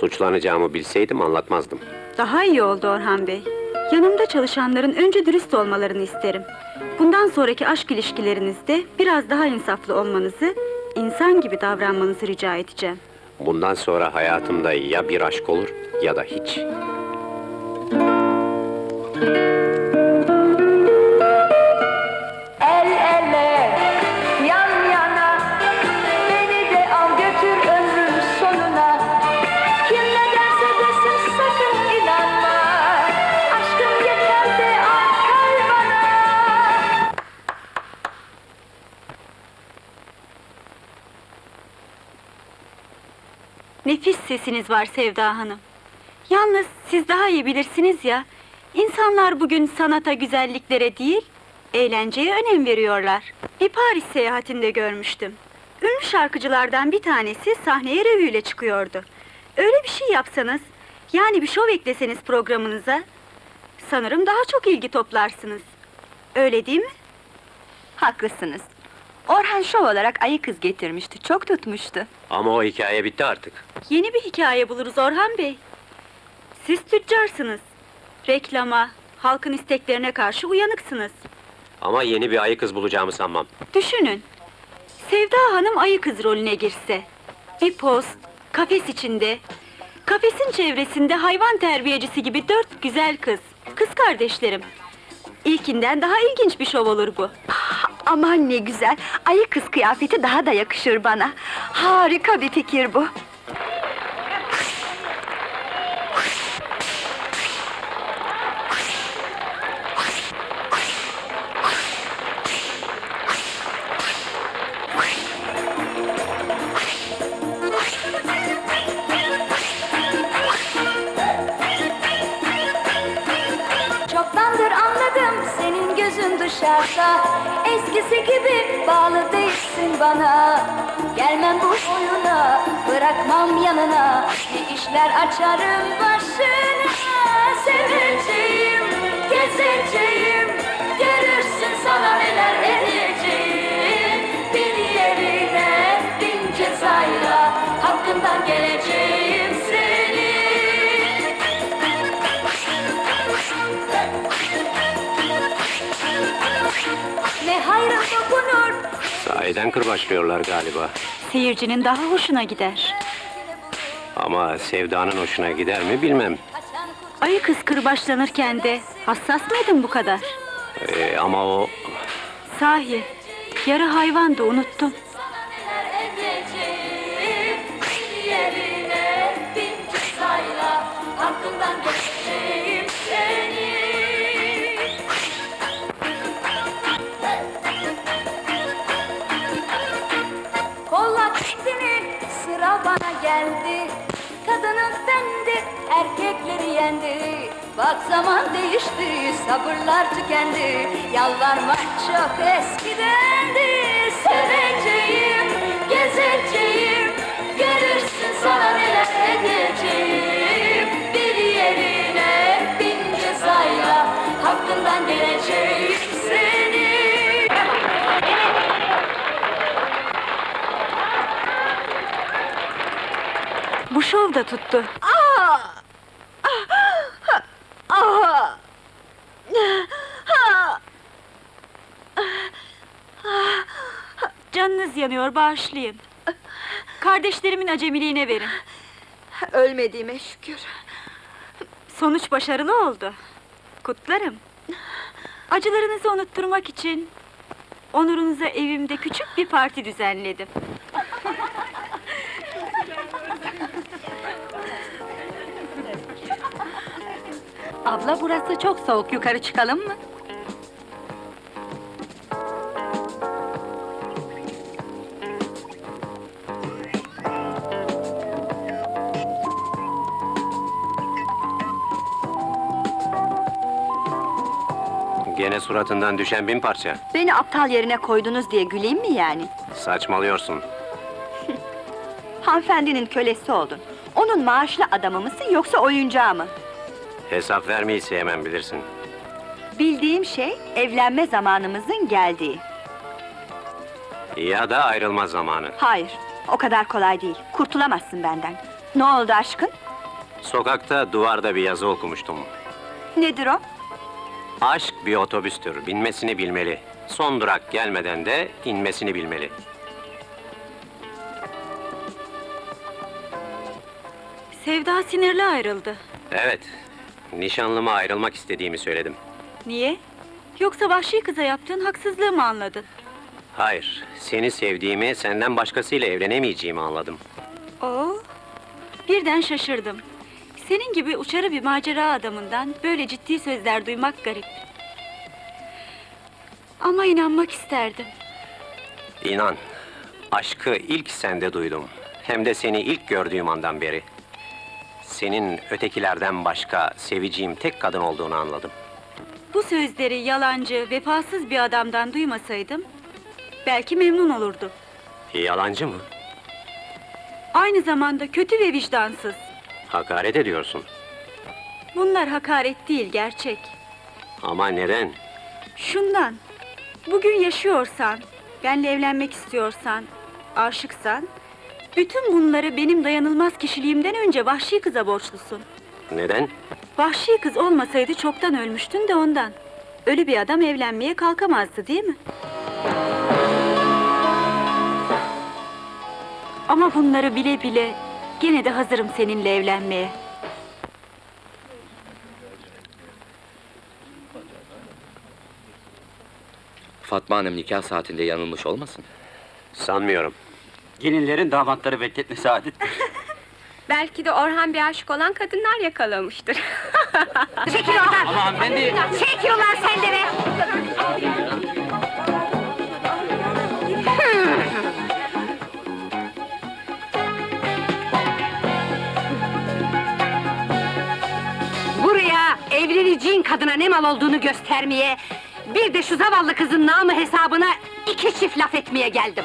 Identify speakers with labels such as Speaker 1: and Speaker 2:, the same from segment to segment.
Speaker 1: Suçlanacağımı bilseydim anlatmazdım.
Speaker 2: Daha iyi oldu Orhan Bey. Yanımda çalışanların önce dürüst olmalarını isterim. Bundan sonraki aşk ilişkilerinizde biraz daha insaflı olmanızı, insan gibi davranmanızı rica edeceğim.
Speaker 1: Bundan sonra hayatımda ya bir aşk olur ya da hiç.
Speaker 2: Sesiniz var Sevda Hanım. Yalnız siz daha iyi bilirsiniz ya, insanlar bugün sanata, güzelliklere değil, eğlenceye önem veriyorlar. Bir Paris seyahatinde görmüştüm. Ünlü şarkıcılardan bir tanesi sahneye revüyle çıkıyordu. Öyle bir şey yapsanız, yani bir şov ekleseniz programınıza, sanırım daha çok ilgi toplarsınız. Öyle değil mi?
Speaker 3: Haklısınız. Orhan şov olarak ayı kız getirmişti, çok tutmuştu.
Speaker 1: Ama o hikaye bitti artık.
Speaker 2: Yeni bir hikaye buluruz Orhan Bey. Siz tüccarsınız. Reklama, halkın isteklerine karşı uyanıksınız.
Speaker 1: Ama yeni bir ayı kız bulacağımı sanmam.
Speaker 2: Düşünün. Sevda Hanım ayı kız rolüne girse. Bir post, kafes içinde. Kafesin çevresinde hayvan terbiyecisi gibi dört güzel kız. Kız kardeşlerim. İlkinden daha ilginç bir şov olur bu.
Speaker 3: Aman ne güzel, ayı kız kıyafeti daha da yakışır bana. Harika bir fikir bu.
Speaker 4: Eskisi gibi bağlı değilsin bana. Gelmem bu oyuna bırakmam yanına. Bir işler açarım başına. Seveceğim, gezeceğim. Görürsün sana neler edeceğim
Speaker 1: Sahiden kırbaçlıyorlar galiba.
Speaker 2: Seyircinin daha hoşuna gider.
Speaker 1: Ama Sevda'nın hoşuna gider mi bilmem.
Speaker 2: Ayı kız kırbaçlanırken de hassas mıydın bu kadar?
Speaker 1: Ee, ama o
Speaker 2: Sahi, yarı hayvan da unuttum.
Speaker 4: Bak zaman değişti sabırlar tükendi. Yalvarmak çok eskidendi. Seveceğim gezeceğim. Görürsün sana neler edeceğim. Bir yerine bin cezayla Hakkından geleceğim seni.
Speaker 2: Bu şov da tuttu. Canınız yanıyor, bağışlayın. Kardeşlerimin acemiliğine verin.
Speaker 3: Ölmediğime şükür.
Speaker 2: Sonuç başarılı oldu. Kutlarım. Acılarınızı unutturmak için... ...onurunuza evimde küçük bir parti düzenledim.
Speaker 3: Abla burası çok soğuk, yukarı çıkalım mı?
Speaker 1: Gene suratından düşen bin parça.
Speaker 3: Beni aptal yerine koydunuz diye güleyim mi yani?
Speaker 1: Saçmalıyorsun.
Speaker 3: Hanımefendinin kölesi oldun. Onun maaşlı adamı mısın yoksa oyuncağı mı?
Speaker 1: Hesap vermeyi sevmem bilirsin.
Speaker 3: Bildiğim şey evlenme zamanımızın geldiği.
Speaker 1: Ya da ayrılma zamanı.
Speaker 3: Hayır, o kadar kolay değil. Kurtulamazsın benden. Ne oldu aşkın?
Speaker 1: Sokakta duvarda bir yazı okumuştum.
Speaker 3: Nedir o?
Speaker 1: Aşk bir otobüstür, binmesini bilmeli. Son durak gelmeden de inmesini bilmeli.
Speaker 2: Sevda sinirli ayrıldı.
Speaker 1: Evet, nişanlıma ayrılmak istediğimi söyledim.
Speaker 2: Niye? Yoksa vahşi kıza yaptığın haksızlığı mı anladın?
Speaker 1: Hayır, seni sevdiğimi, senden başkasıyla evlenemeyeceğimi anladım.
Speaker 2: Oo, birden şaşırdım. Senin gibi uçarı bir macera adamından böyle ciddi sözler duymak garip. Ama inanmak isterdim.
Speaker 1: İnan, aşkı ilk sende duydum. Hem de seni ilk gördüğüm andan beri. Senin ötekilerden başka seveceğim tek kadın olduğunu anladım.
Speaker 2: Bu sözleri yalancı, vefasız bir adamdan duymasaydım... ...belki memnun olurdum.
Speaker 1: Yalancı mı?
Speaker 2: Aynı zamanda kötü ve vicdansız.
Speaker 1: Hakaret ediyorsun.
Speaker 2: Bunlar hakaret değil, gerçek.
Speaker 1: Ama neden?
Speaker 2: Şundan, bugün yaşıyorsan, benle evlenmek istiyorsan, aşıksan... ...bütün bunları benim dayanılmaz kişiliğimden önce vahşi kıza borçlusun.
Speaker 1: Neden?
Speaker 2: Vahşi kız olmasaydı çoktan ölmüştün de ondan. Ölü bir adam evlenmeye kalkamazdı değil mi? Ama bunları bile bile gene de hazırım seninle evlenmeye.
Speaker 5: Fatma Hanım nikah saatinde yanılmış olmasın?
Speaker 1: Sanmıyorum.
Speaker 6: Gelinlerin damatları bekletmesi adettir.
Speaker 7: Belki de Orhan bir aşık olan kadınlar yakalamıştır.
Speaker 3: Çekil oradan!
Speaker 6: Ama hanımefendi...
Speaker 3: Çekil ulan sen de be! Evleneceğin kadına ne mal olduğunu göstermeye... ...bir de şu zavallı kızın namı hesabına iki çift laf etmeye geldim.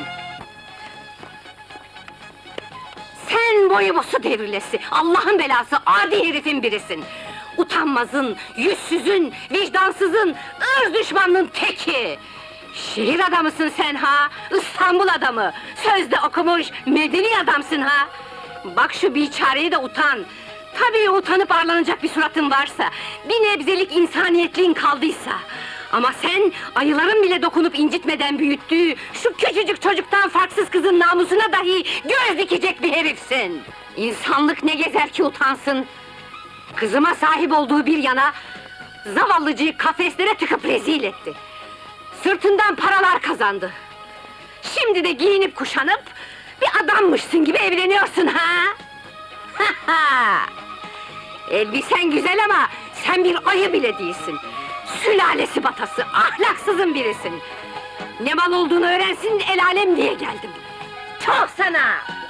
Speaker 3: Sen boyu su devrilesi, Allah'ın belası, adi herifin birisin. Utanmazın, yüzsüzün, vicdansızın, ırz düşmanının teki. Şehir adamısın sen ha, İstanbul adamı. Sözde okumuş, medeni adamsın ha. Bak şu biçareye de utan. Tabii utanıp arlanacak bir suratın varsa, bir nebzelik insaniyetliğin kaldıysa. Ama sen ayıların bile dokunup incitmeden büyüttüğü şu küçücük çocuktan farksız kızın namusuna dahi göz dikecek bir herifsin. İnsanlık ne gezer ki utansın. Kızıma sahip olduğu bir yana zavallıcıyı kafeslere tıkıp rezil etti. Sırtından paralar kazandı. Şimdi de giyinip kuşanıp bir adammışsın gibi evleniyorsun ha? Ha ha! Elbisen güzel ama sen bir ayı bile değilsin. Sülalesi batası, ahlaksızın birisin. Ne mal olduğunu öğrensin el alem diye geldim. Çok sana!